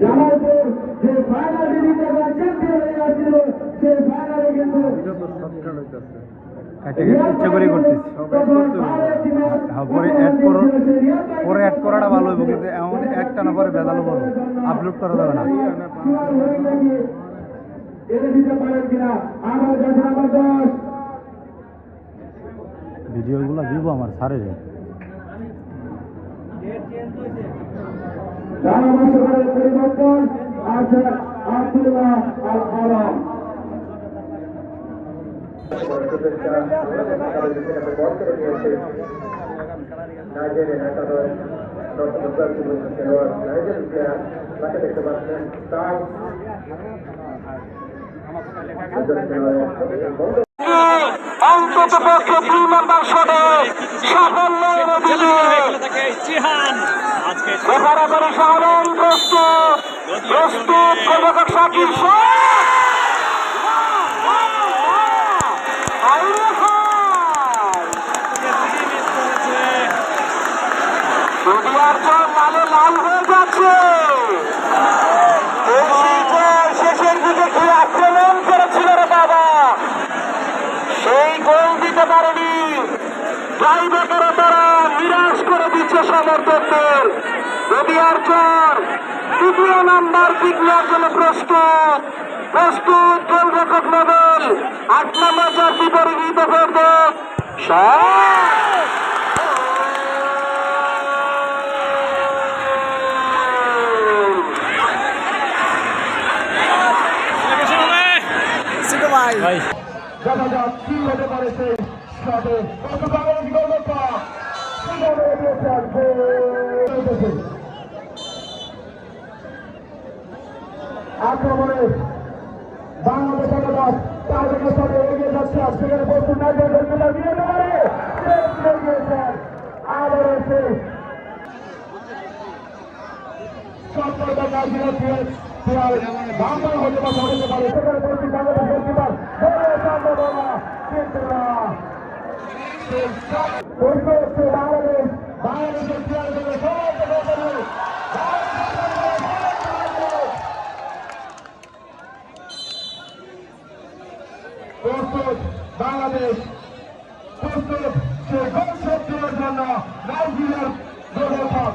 জামালপুর যে final দিদিতে champion হয়ে আসছিল সেই ফাইনালে কিন্তু ইচ্ছা করে করতেছি। পরে অ্যাড করো পরে অ্যাড করাটা ভালো হইব কিন্তু এমন একটা না পরে বেদালো আপলোড করা যাবে না। ভিডিওগুলো দিব আমার সারে রে ধারাভাষ্যকারের পরিবর্তন আছে আব্দুল্লাহ আল আলম অন্তত পক্ষে দুই নম্বর শটে সাফল্য এনে দিলে। জিহান। আজকে বেকারাবাড়ি প্রস্তুত। প্রস্তুত লালে লাল হয়ে যাচ্ছে। ড্রাইভারেরা তারা নিরাশ করে দিচ্ছে সমর্থকদের। নদিয়ার চর তৃতীয় নাম্বার নেওয়ার জন্য প্রস্তুত। প্রস্তুত গোলরক্ষক নগর আট নম্বর জার্সি পরিহিত করবেন ভাই দেখা যাক কি হতে পারে সেই শটে আক্রমণে বাংলাদেশ একাদশ দিকের সাথে এগিয়ে যাচ্ছে সেখানে বস্তু খেলা দিয়ে এগিয়েছেন আবার এসে বাংলা হতে পারে পারে সেখানে বস্তু বাংলাদেশ বাংলাদেশ প্রস্তুত সে দেওয়ার জন্য নাইজেরিয়ার গোলরক্ষক